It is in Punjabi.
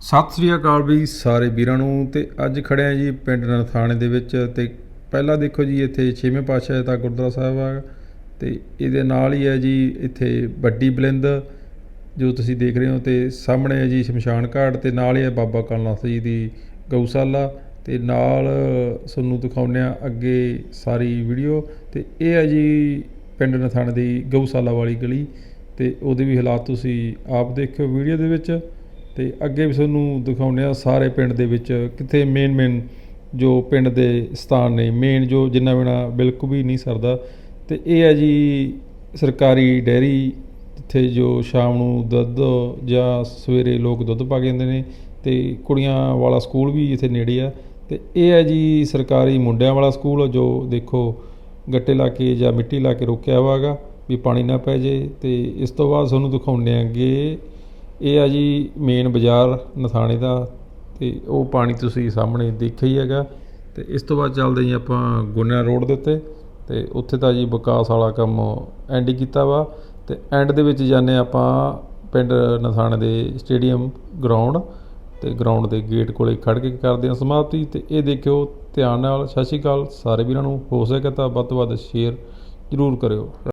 ਸਤਿ ਸ੍ਰੀ ਅਕਾਲ ਵੀ ਸਾਰੇ ਵੀਰਾਂ ਨੂੰ ਤੇ ਅੱਜ ਖੜਿਆ ਜੀ ਪਿੰਡ ਨਥਾਣੇ ਦੇ ਵਿੱਚ ਤੇ ਪਹਿਲਾਂ ਦੇਖੋ ਜੀ ਇੱਥੇ ਛੇਵੇਂ ਪਾਤਸ਼ਾਹ ਦਾ ਗੁਰਦੁਆਰਾ ਸਾਹਿਬ ਆ ਤੇ ਇਹਦੇ ਨਾਲ ਹੀ ਹੈ ਜੀ ਇੱਥੇ ਵੱਡੀ ਬਲਿੰਦ ਜੋ ਤੁਸੀਂ ਦੇਖ ਰਹੇ ਹੋ ਤੇ ਸਾਹਮਣੇ ਹੈ ਜੀ ਸ਼ਮਸ਼ਾਨ ਘਾਟ ਤੇ ਨਾਲ ਹੀ ਹੈ ਬਾਬਾ ਕਲਨਾਥ ਜੀ ਦੀ ਗਊਸ਼ਾਲਾ ਤੇ ਨਾਲ ਤੁਹਾਨੂੰ ਦਿਖਾਉਂਦੇ ਆ ਅੱਗੇ ਸਾਰੀ ਵੀਡੀਓ ਤੇ ਇਹ ਹੈ ਜੀ ਪਿੰਡ ਨਥਾਣੇ ਦੀ ਗਊਸ਼ਾਲਾ ਵਾਲੀ ਗਲੀ ਤੇ ਉਹਦੇ ਵੀ ਹਾਲਾਤ ਤੁਸੀਂ ਆਪ ਦੇਖਿਓ ਵੀਡੀਓ ਦੇ ਵਿੱਚ। ਤੇ ਅੱਗੇ ਵੀ ਤੁਹਾਨੂੰ ਦਿਖਾਉਂਦੇ ਆ ਸਾਰੇ ਪਿੰਡ ਦੇ ਵਿੱਚ ਕਿੱਥੇ ਮੇਨ ਮੇਨ ਜੋ ਪਿੰਡ ਦੇ ਸਥਾਨ ਨੇ ਮੇਨ ਜੋ ਜਿੰਨਾ ਬਿਨਾ ਬਿਲਕੁਲ ਵੀ ਨਹੀਂ ਸਰਦਾ। ਤੇ ਇਹ ਹੈ ਜੀ ਸਰਕਾਰੀ ਡੈਰੀ, ਜਿੱਥੇ ਜੋ ਸ਼ਾਮ ਨੂੰ ਦੁੱਧ ਜਾਂ ਸਵੇਰੇ ਲੋਕ ਦੁੱਧ ਪਾ ਕੇ ਜਾਂਦੇ ਨੇ ਤੇ ਕੁੜੀਆਂ ਵਾਲਾ ਸਕੂਲ ਵੀ ਇੱਥੇ ਨੇੜੇ ਆ। ਤੇ ਇਹ ਹੈ ਜੀ ਸਰਕਾਰੀ ਮੁੰਡਿਆਂ ਵਾਲਾ ਸਕੂਲ ਜੋ ਦੇਖੋ ਗੱਟੇ ਲਾ ਕੇ ਜਾਂ ਮਿੱਟੀ ਲਾ ਕੇ ਰੋਕਿਆ ਹੋਇਆਗਾ ਵੀ ਪਾਣੀ ਨਾ ਪੈ ਜੇ ਤੇ ਇਸ ਤੋਂ ਬਾਅਦ ਤੁਹਾਨੂੰ ਦਿਖਾਉਂਦੇ ਆਂਗੇ ਇਹ ਆ ਜੀ ਮੇਨ ਬਾਜ਼ਾਰ ਨਥਾਣੇ ਦਾ ਅਤੇ ਉਹ ਪਾਣੀ ਤੁਸੀਂ ਸਾਹਮਣੇ ਦੇਖਿਆ ਹੀ ਹੈਗਾ ਅਤੇ ਇਸ ਤੋਂ ਬਾਅਦ ਚੱਲਦੇ ਜੀ ਆਪਾਂ ਗੁਨਿਆ ਰੋਡ ਦੇ ਉੱਤੇ ਅਤੇ ਉੱਥੇ ਤਾਂ ਜੀ ਵਿਕਾਸ ਵਾਲਾ ਕੰਮ ਐਂਡ ਹੀ ਕੀਤਾ ਵਾ ਅਤੇ ਐਂਡ ਦੇ ਵਿੱਚ ਜਾਂਦੇ ਆਪਾਂ ਪਿੰਡ ਨਥਾਣੇ ਦੇ ਸਟੇਡੀਅਮ ਗਰਾਊਂਡ ਅਤੇ ਗਰਾਊਂਡ ਦੇ ਗੇਟ ਕੋਲੇ ਖੜ ਕੇ ਕਰਦੇ ਹਾਂ ਸਮਾਪਤੀ ਅਤੇ ਇਹ ਦੇਖਿਓ ਧਿਆਨ ਨਾਲ, ਸਤਿ ਸ਼੍ਰੀ ਅਕਾਲ, ਸਾਰੇ ਵੀਰਾਂ ਨੂੰ, ਹੋ ਸਕੇ ਤਾਂ ਵੱਧ ਤੋਂ ਵੱਧ ਸ਼ੇਅਰ ਜ਼ਰੂਰ ਕਰਿਓ।